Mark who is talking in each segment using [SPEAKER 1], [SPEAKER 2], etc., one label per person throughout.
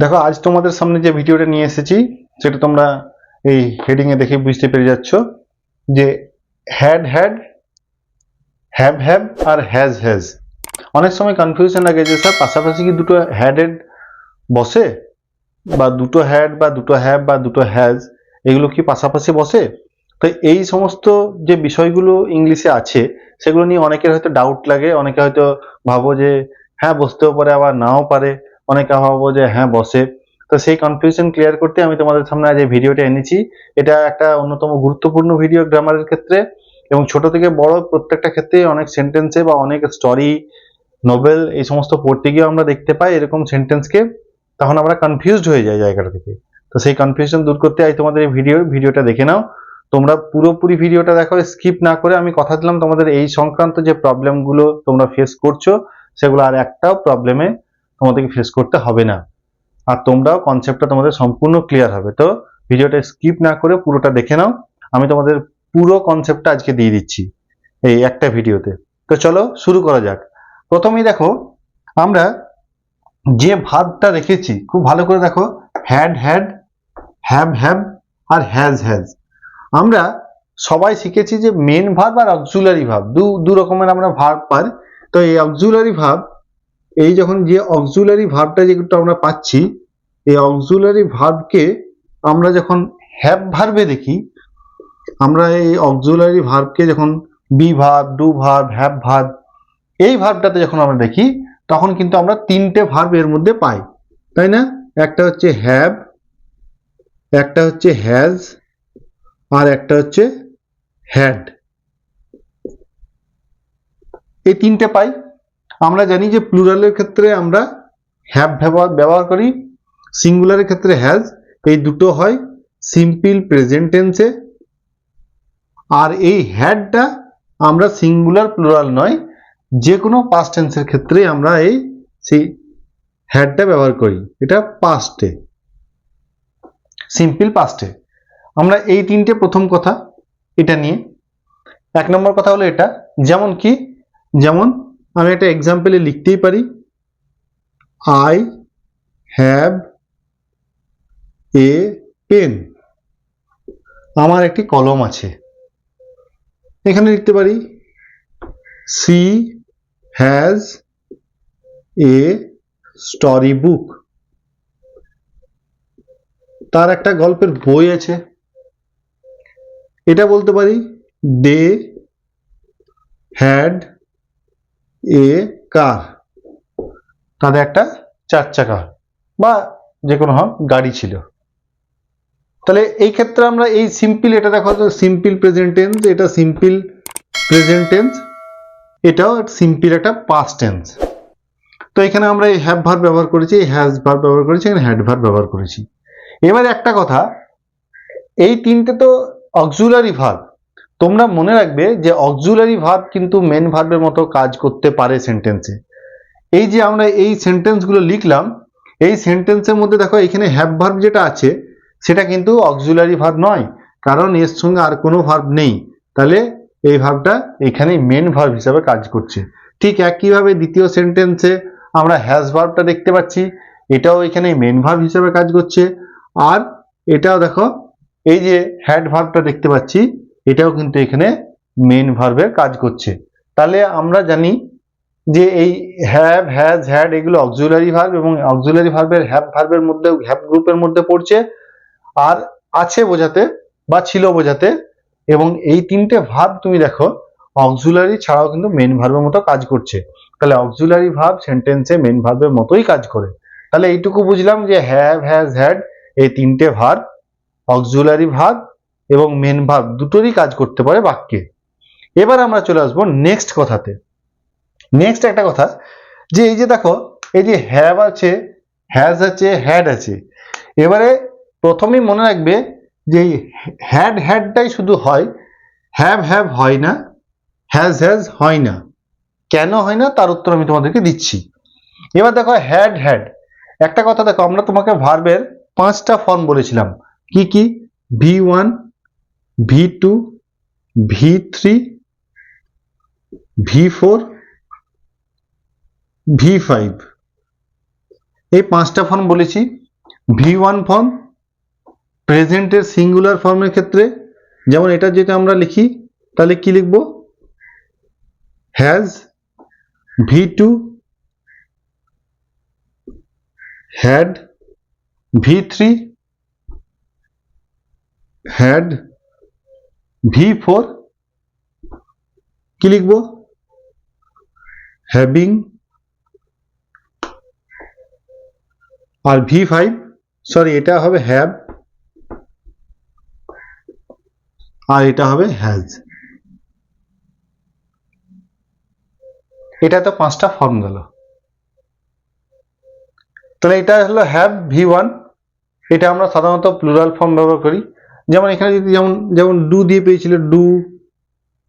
[SPEAKER 1] দেখো, আজ তোমাদের সামনে যে ভিডিওটা নিয়ে এসেছি, সেটা তোমরা এই হেডিং এ দেখে বুঝতে পেরে যাচ্ছ যে হ্যাড হ্যাড হ্যাভ হ্যাভ আর হ্যাজ হ্যাজ অনেক সময় কনফিউশন লাগে যে, স্যার, পাশাপাশি কি দুটো হ্যাডেড বসে? বা দুটো হ্যাড বা দুটো হ্যাভ বা দুটো হ্যাজ এগুলো কি পাশাপাশি বসে? তো এই সমস্ত যে বিষয়গুলো ইংলিশে আছে, সেগুলো নিয়ে অনেকের হয়তো ডাউট লাগে, অনেকে হয়তো ভাবো যে হ্যাঁ বসতেও পারে, আবার নাও পারে। অনেকে ভাবো যে হ্যাঁ বসে। তো সেই কনফিউশন ক্লিয়ার করতে আমি তোমাদের সামনে আজ এই ভিডিওটা এনেছি। এটা একটা অন্যতম গুরুত্বপূর্ণ ভিডিও গ্রামারের ক্ষেত্রে এবং ছোট থেকে বড় প্রত্যেকটা ক্ষেত্রে অনেক সেন্টেন্সে বা অনেক স্টোরি নোবেল এই সমস্ত পড়তে গিয়ে আমরা দেখতে পাই এরকম সেন্টেন্সকে তখন আমরা কনফিউজড হয়ে যাই জায়গাটা থেকে। তো সেই কনফিউশন দূর করতে আজ তোমাদের এই ভিডিও ভিডিওটা দেখে নাও। তোমরা পুরোপুরি ভিডিওটা দেখো স্কিপ না করে আমি কথা দিলাম তোমাদের এই সংক্রান্ত যে প্রবলেমগুলো তোমরা ফেস করছ, সেগুলো আর একটাও প্রবলেমে তোমাদেরকে ফেস করতে হবে না। আর তোমরাও কনসেপ্টটা তোমাদের সম্পূর্ণ ক্লিয়ার হবে। তো ভিডিওটা স্কিপ না করে পুরোটা দেখে নাও। আমি তোমাদের পুরো কনসেপ্টটা আজকে দিয়ে দিচ্ছি এই একটা ভিডিওতে তো চলো শুরু করা যাক। প্রথমেই দেখো, আমরা যে ভাবটা রেখেছি খুব ভালো করে দেখো হ্যাড হ্যাড হ্যাভ হ্যাভ আর হ্যাজ হ্যাজ আমরা সবাই শিখেছি যে মেন ভাব আর অক্সুলারি ভাব দু দু রকমের আমরা ভার্ব পাই। তো এই অক্সুলারি ভাব এই যখন যে অক্সুলারি ভার্বটা যেটা আমরা পাচ্ছি, এই অক্সুলারি ভার্বকে আমরা যখন হ্যাভ ভার্বে দেখি, আমরা এই অক্সুলারি ভার্বকে যখন be verb do verb have verb এই ভার্বটাতে যখন আমরা দেখি, তখন কিন্তু আমরা তিনটে ভার্ব এর মধ্যে পাই। তাই না? একটা হচ্ছে হ্যাভ একটা হচ্ছে হ্যাজ আর একটা হচ্ছে হ্যাড এই তিনটে পাই। আমরা জানি যে প্লুরালের ক্ষেত্রে আমরা হ্যাভ ব্যবহার ব্যবহার করি সিঙ্গুলারের ক্ষেত্রে হ্যাজ এই দুটো হয় সিম্পল প্রেজেন্ট টেন্সে আর এই হ্যাডটা আমরা সিঙ্গুলার প্লুরাল নয় যে কোনো পাস্ট টেন্সের ক্ষেত্রে আমরা এই সেই হ্যাডটা ব্যবহার করি, এটা পাস্টে সিম্পল পাস্টে আমরা এই তিনটে প্রথম কথা, এটা নিয়ে। এক নম্বর কথা হলো এটা, যেমন কি, যেমন আমি একটা এক্সাম্পলে লিখতেই পারি। আই হ্যাভ এ পেন আমার একটি কলম আছে। এখানে লিখতে পারি she has a story book তার একটা গল্পের বই আছে। এটা বলতে পারি দে হ্যাড এ কার? তাদের একটা চার চাকা বা যে কোনো গাড়ি ছিল। তাহলে এই ক্ষেত্রে আমরা এই সিম্পল এটা দেখো সিম্পল প্রেজেন্ট টেন্স এটা সিম্পল প্রেজেন্ট টেন্স এটাও সিম্পল একটা পাস্ট তো এখানে আমরা এই হ্যাভ ভার ব্যবহার করেছি, এই হ্যাজ ভার ব্যবহার করেছি, এখানে হ্যাড ভার ব্যবহার করেছি। এবার একটা কথা, এই তিনটে তো অক্সুলারি ভার্ব তোমরা মনে রাখবে যে অক্সুলারি ভার্ব কিন্তু মেন ভার্বের মতো কাজ করতে পারে সেন্টেন্সে এই যে আমরা এই সেন্টেন্সগুলো লিখলাম, এই সেন্টেন্সের মধ্যে দেখো এখানে হ্যাভ ভার্ব যেটা আছে, সেটা কিন্তু অক্সুলারি ভার্ব নয়, কারণ এর সঙ্গে আর কোনো ভার্ব নেই। তাহলে এই ভার্বটা এখানে মেন ভার্ব হিসাবে কাজ করছে। ঠিক একইভাবে দ্বিতীয় সেন্টেন্সে আমরা হ্যাজ ভার্বটা দেখতে পাচ্ছি, এটাও এখানে মেন ভার্ব হিসাবে কাজ করছে। আর এটাও দেখো, এই যে হ্যাড ভার্বটা দেখতে পাচ্ছি এটাও কিন্তু এখানে মেন ভার্বের কাজ করছে। তাহলে আমরা জানি যে এই হ্যাভ হ্যাজ হ্যাড এগুলো অক্সুলারি ভার্ব এবং অক্সুলারি ভার্বের হ্যাভ ভার্বের মধ্যে হ্যাভ গ্রুপের মধ্যে পড়ছে আর আছে বোঝাতে বা ছিল বোঝাতে এবং এই তিনটে ভার্ব তুমি দেখো অক্সুলারি ছাড়াও কিন্তু মেন ভার্বের মতো কাজ করছে। তাহলে অক্সুলারি ভার্ব সেন্টেন্সে মেন ভার্বের মতোই কাজ করে। তাহলে এইটুকু বুঝলাম যে হ্যাভ হ্যাজ হ্যাড এই তিনটে ভার্ব অক্সুলারি ভার্ব এবং মেন ভার্ব দুটোরই কাজ করতে পারে বাক্যে। এবার আমরা চলে আসব নেক্সট কথাতে। নেক্সট একটা কথা, যে এই যে দেখো, এই যে হ্যাভ আছে হ্যাজ আছে হ্যাড আছে। এবারে প্রথমেই মনে রাখবে যে এই হ্যাড হ্যাডটাই শুধু হয় হ্যাভ হ্যাভ হয় না হ্যাজ হ্যাজ হয় না। কেন হয় না? তার উত্তর আমি তোমাদেরকে দিচ্ছি। এবার দেখো হ্যাড হ্যাড একটা কথা দেখো, আমরা তোমাকে ভার্বের পাঁচটা ফর্ম বলেছিলাম। কি কি? V one V two, V three, V four, V five. এই পাঁচটা ফর্ম বলেছি। ভি ওয়ান ফর্ম প্রেজেন্টের সিঙ্গুলার ফর্মের ক্ষেত্রে, যেমন এটা যেটা আমরা লিখি, তাহলে কি লিখব? Has V two had V three had V four, কি লিখব? হ্যাভিং আর ভি ফাইভ, সরি, এটা হবে হ্যাভ আর এটা হবে হ্যাজ। এটা তো পাঁচটা ফর্ম গেল। তাহলে এটা হলো হ্যাভ ভি ওয়ান, এটা আমরা সাধারণত প্লুরাল ফর্ম ব্যবহার করি। যেমন এখানে যদি যেমন যেমন ডু দিয়ে পেয়েছিল ডু,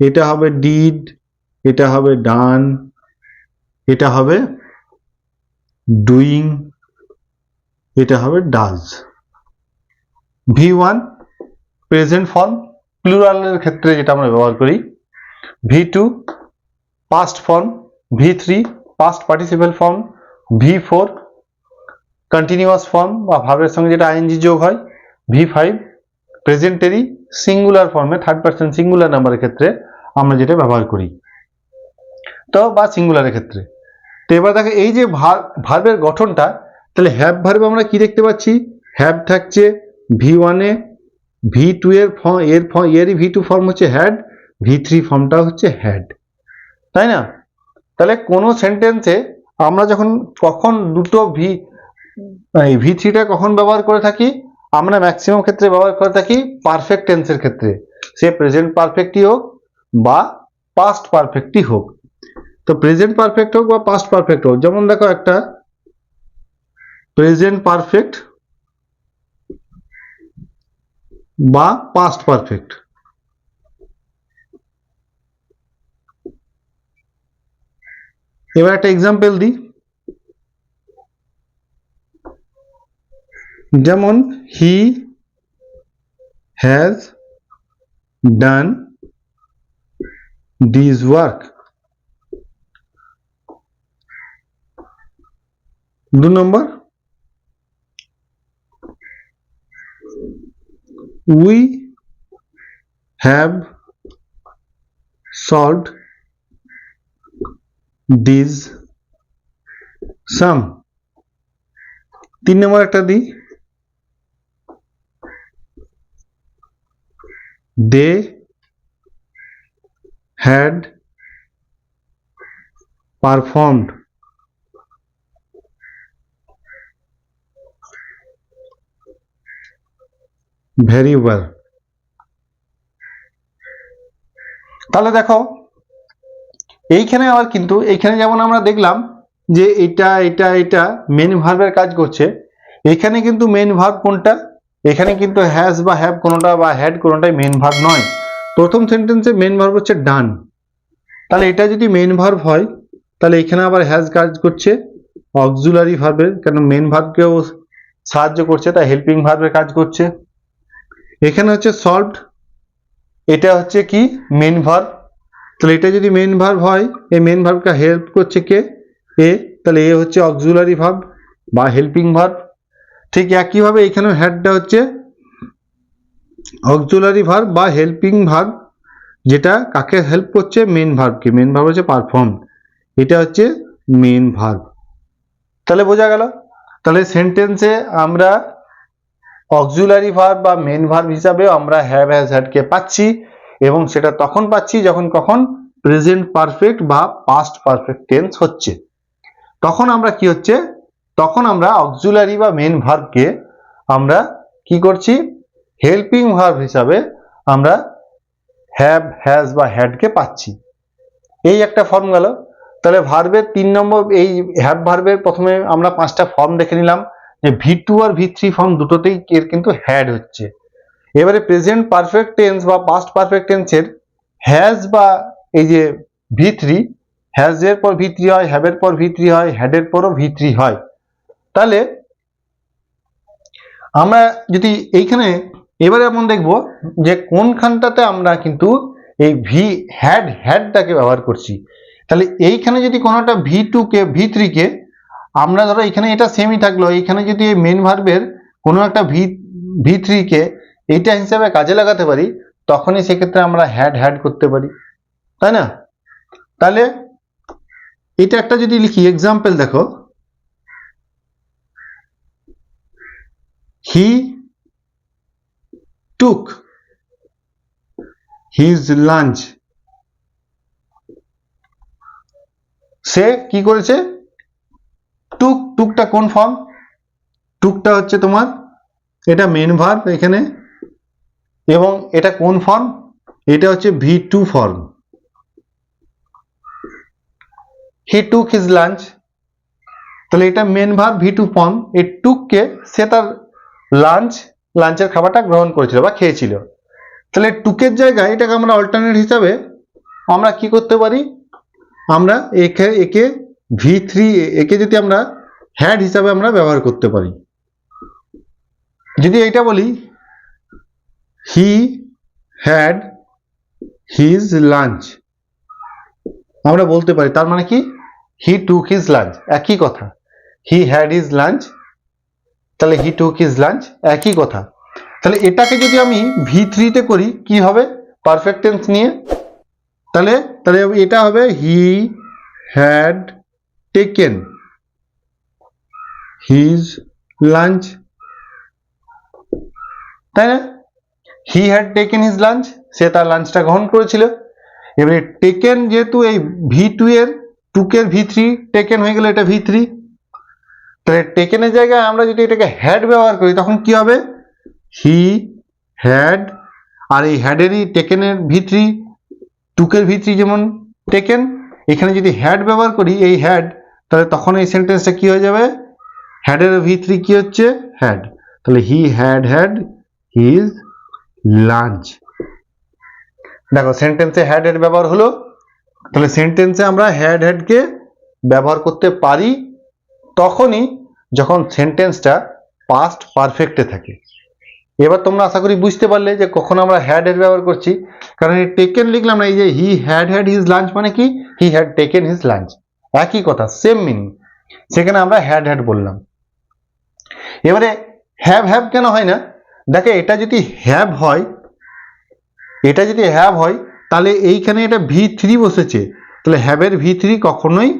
[SPEAKER 1] এটা হবে ডিড, এটা হবে ডান, এটা হবে ডুইং, এটা হবে does. V one, present form, প্লুরালের ক্ষেত্রে যেটা আমরা ব্যবহার করি, V two, past form, V three, past participle form, V four, continuous form বা ভাবের সঙ্গে যেটা আইএনজি যোগ হয়, ভি ফাইভ প্রেজেন্টেরই সিঙ্গুলার ফর্মে থার্ড পার্সন সিঙ্গুলার নাম্বারের ক্ষেত্রে আমরা যেটা ব্যবহার করি। তো বা সিঙ্গুলারের ক্ষেত্রে। তো এবার দেখো, এই যে ভার্বের গঠনটা, তাহলে হ্যাভ ভার্ব আমরা কি দেখতে পাচ্ছি? হ্যাভ থাকছে ভি ওয়ানে ভি টু এর ফর্ম এর ফর্ম এরই ভি টু ফর্ম হচ্ছে হ্যাড ভি থ্রি ফর্মটা হচ্ছে হ্যাড তাই না? তাহলে কোনো সেন্টেন্সে আমরা যখন কখন দুটো ভি ভি থ্রিটা কখন ব্যবহার করে থাকি? আমরা ম্যাক্সিমাম ক্ষেত্রে ব্যবহার করে থাকি পারফেক্ট টেন্সের ক্ষেত্রে। সে প্রেজেন্ট পারফেক্টই হোক বা পাস্ট পারফেক্টই হোক। তো প্রেজেন্ট পারফেক্ট হোক বা পাস্ট পারফেক্ট হোক, যেমন দেখো একটা প্রেজেন্ট পারফেক্ট বা পাস্ট পারফেক্ট এবার একটা এক্সাম্পল দিই। যেমন he has done this work দু নম্বর। we have solved this সাম তিন নম্বর একটা দিই they had performed very well তাহলে দেখো, এইখানে আবার কিন্তু, এইখানে যেমন আমরা দেখলাম যে এটা এটা এটা মেন ভার্বের কাজ করছে, এখানে কিন্তু মেন ভার্ব কোনটা? এখানে কিন্তু হ্যাজ বা হ্যাভ কোনোটা বা হ্যাড কোনোটাই মেন ভার্ব নয়। প্রথম সেন্টেন্সে মেন ভার্ব হচ্ছে ডান তাহলে এটা যদি মেন ভার্ব হয়, তাহলে এখানে আবার হ্যাজ কাজ করছে। অক্সুলারি ভার্বের কেন মেন ভার্বকেও সাহায্য করছে, তাই হেল্পিং ভার্বের কাজ করছে। এখানে হচ্ছে সলভড এটা হচ্ছে কি? মেন ভার্ব তাহলে এটা যদি মেন ভার্ব হয়, এই মেন ভার্বকে হেল্প করছে কে? এ। তাহলে এ হচ্ছে অক্সুলারি ভার্ব বা হেল্পিং ভার্ব ঠিক একইভাবে এখানেও হ্যাডটা হচ্ছে অক্সুলারি ভার্ব বা হেল্পিং ভার্ব যেটা কাকে হেল্প করছে? মেন ভার্বকে মেন ভার্ব হচ্ছে পারফর্ম এটা হচ্ছে মেন ভার্ব তাহলে বোঝা গেল? তাহলে সেন্টেন্সে আমরা অক্সুলারি ভার্ব বা মেন ভার্ব হিসাবে আমরা হ্যাভ হ্যাজ হ্যাডকে পাচ্ছি এবং সেটা তখন পাচ্ছি যখন কখন প্রেজেন্ট পারফেক্ট বা পাস্ট পারফেক্ট টেন্স হচ্ছে। তখন আমরা কি হচ্ছে? তখন আমরা অক্সুলারি বা মেন ভার্বকে আমরা কি করছি? হেল্পিং ভার্ব হিসাবে আমরা হ্যাভ হ্যাজ বা হ্যাডকে পাচ্ছি। এই একটা ফর্ম গেল। তাহলে ভার্বের তিন নম্বর, এই হ্যাভ ভার্বের প্রথমে আমরা পাঁচটা ফর্ম দেখে নিলাম। যে ভি টু আর ভি থ্রি ফর্ম দুটোতেই এর কিন্তু হ্যাড হচ্ছে। এবারে প্রেজেন্ট পারফেক্ট টেন্স বা পাস্ট পারফেক্ট টেন্সের হ্যাজ বা এই যে ভি থ্রি হ্যাজ এর পর ভি থ্রি হয় হ্যাভের পর ভি থ্রি হয় হ্যাডের পরও ভি থ্রি হয়। তাহলে আমরা যদি এইখানে এবারে এমন দেখব যে কোনখানটাতে আমরা কিন্তু এই ভি হ্যাড হ্যাডটাকে ব্যবহার করছি। তাহলে এইখানে যদি কোনো একটা ভি টু কে ভি থ্রি কে আমরা ধরো এখানে এটা সেমই থাকল, এইখানে যদি এই মেন ভার্বের কোনো একটা ভি ভি থ্রিকে এইটা হিসাবে কাজে লাগাতে পারি, তখনই সেক্ষেত্রে আমরা হ্যাড হ্যাড করতে পারি। তাই না? তাহলে এটা একটা যদি লিখি এক্সাম্পল দেখো। হি টুক হিজ লাঞ্চ সে কি করেছে? টুক টুকটা কোন ফর্ম টুকটা হচ্ছে তোমার, এটা মেন ভার্ব এখানে। এবং এটা কোন ফর্ম এটা হচ্ছে V two form he took his lunch তাহলে এটা main verb V two form এই টুককে সে তার লাঞ্চ লাঞ্চের খাবারটা গ্রহণ করেছিল বা খেয়েছিল। তাহলে টুকের জায়গায় এটাকে আমরা অল্টারনেট হিসাবে আমরা কি করতে পারি? আমরা একে একে ভি থ্রি একে যদি আমরা হ্যাড হিসাবে আমরা ব্যবহার করতে পারি। যদি এইটা বলি হি হ্যাড হিজ লাঞ্চ আমরা বলতে পারি, তার মানে কি? হি টুক হিজ লাঞ্চ একই কথা। হি হ্যাড হিজ লাঞ্চ তাহলে হি টুক হিজ লাঞ্চ একই কথা। তাহলে এটাকে যদি আমি ভি থ্রিতে করি, কি হবে? পারফেক্ট টেন্স নিয়ে। তাহলে তাহলে এটা হবে he had taken his lunch তাই না? He had taken his lunch সে তার লাঞ্চটা গ্রহণ করেছিল। এবারে টেকেন যেহেতু এই ভি টু এর টুকের ভি থ্রি টেকেন হয়ে গেল এটা ভি থ্রি তাহলে টেকেনের জায়গায় আমরা যদি এটাকে হ্যাড ব্যবহার করি, তখন কি হবে? হি হ্যাড আর এই হ্যাডেরই টেকেনের ভি থ্রি টুকের ভি থ্রি যেমন টেকেন এখানে যদি হ্যাড ব্যবহার করি, এই হ্যাড তাহলে তখন এই সেন্টেন্সটা কি হয়ে যাবে? হ্যাডের ভি থ্রি কি হচ্ছে? হ্যাড তাহলে he had had his lunch দেখো সেন্টেন্সে হ্যাড হেড ব্যবহার হলো। তাহলে সেন্টেন্সে আমরা হ্যাড হেডকে ব্যবহার করতে পারি তখনই যখন সেন্টেন্সটা পাস্ট পারফেক্টে থাকে। এবার তোমরা আশা করি বুঝতে পারলে যে কখন আমরা হ্যাড হেড ব্যবহার করছি। কারণ এই টেকেন লিখলাম না, এই যে he had had his lunch মানে কি? He had taken his lunch একই কথা সেম মিনিং সেখানে আমরা হ্যাড হ্যাড বললাম। এবারে হ্যাভ হ্যাভ কেন হয় না? দেখে, এটা যদি হ্যাভ হয়, এটা যদি হ্যাভ হয়, তাহলে এইখানে এটা ভি থ্রি বসেছে। তাহলে হ্যাভের ভি থ্রি কখনোই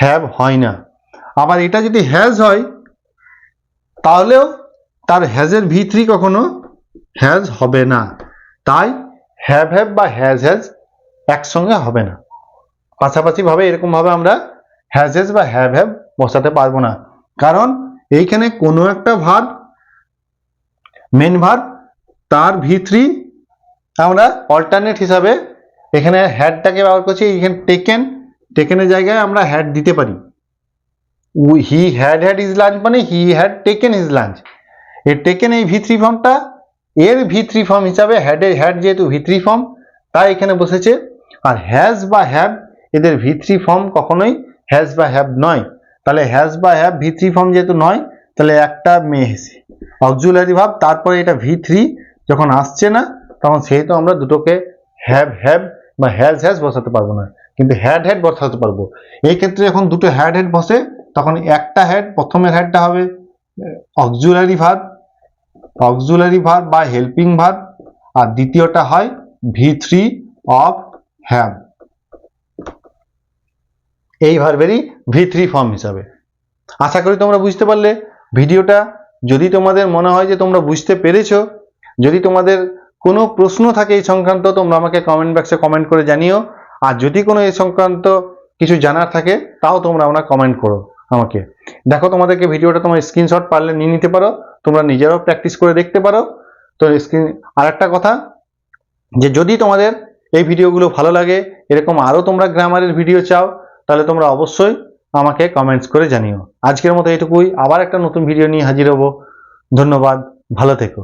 [SPEAKER 1] হ্যাভ হয় না। আবার এটা যদি হ্যাজ হয়, তাহলেও তার হ্যাজের ভি থ্রি কখনো হ্যাজ হবে না। তাই হ্যাভ হ্যাভ বা হ্যাজ হ্যাজ একসঙ্গে হবে না। পাশাপাশিভাবে এরকমভাবে আমরা হ্যাজ হ্যাজ বা হ্যাভ হ্যাভ বসাতে পারব না। কারণ এইখানে কোনো একটা ভার মেন ভার তার ভি থ্রি আমরা অল্টারনেট হিসাবে এখানে হ্যাডটাকে ব্যবহার করছি। এখানে টেকেন টেকেনের জায়গায় আমরা হ্যাড দিতে পারি। He had had his lunch মানে he had taken his lunch এই টেকেন এই ভি থ্রি ফর্মটা এর ভি থ্রি ফর্ম হিসাবে হ্যাড হ্যাডের হ্যাড যেহেতু ভি থ্রি ফর্ম তাই এখানে বসেছে, আর হ্যাজ বা হ্যাভ এদের ভি থ্রি ফর্ম কখনোই হ্যাজ বা হ্যাভ নয়। তাহলে হ্যাজ বা হ্যাভ ভি থ্রি ফর্ম যেহেতু নয়, তাহলে একটা মেয়ে অক্সুলারি ভাব, তারপরে এটা ভি থ্রি যখন আসছে না, তখন সেহেতু আমরা দুটোকে হ্যাভ হ্যাভ বা হ্যাজ হ্যাজ বসাতে পারব না। কিন্তু হ্যাড হেড বসাতে পারব। এই ক্ষেত্রে যখন দুটো হ্যাড হেড বসে তখন একটা হেড প্রথমের হেডটা হবে অক্সুলারি ভাত অক্সুলারি ভাত বা হেল্পিং ভাত আর দ্বিতীয়টা হয় ভি থ্রি অফ হ্যাভ এই ভার্বেরই ভি থ্রি ফর্ম হিসাবে। আশা করি তোমরা বুঝতে পারলে ভিডিওটা। যদি তোমাদের মনে হয় যে তোমরা বুঝতে পেরেছ, যদি তোমাদের কোনো প্রশ্ন থাকে এই সংক্রান্ত, তোমরা আমাকে কমেন্ট বক্সে কমেন্ট করে জানিও। আর যদি কোনো এই সংক্রান্ত কিছু জানার থাকে, তাও তোমরা আমরা কমেন্ট করো। আমাকে। দেখো তোমাদেরকে ভিডিওটা তোমার স্ক্রিনশট পারলে নিয়ে নিতে পারো, তোমরা নিজেরাও প্র্যাকটিস করে দেখতে পারো। তো স্ক্রিন আর একটা কথা, যে যদি তোমাদের এই ভিডিওগুলো ভালো লাগে, এরকম আরও তোমরা গ্রামারের ভিডিও চাও, তাহলে তোমরা অবশ্যই আমাকে কমেন্টস করে জানিও। আজকের মতো এটুকুই আবার একটা নতুন ভিডিও নিয়ে হাজির হব। ধন্যবাদ, ভালো থেকো।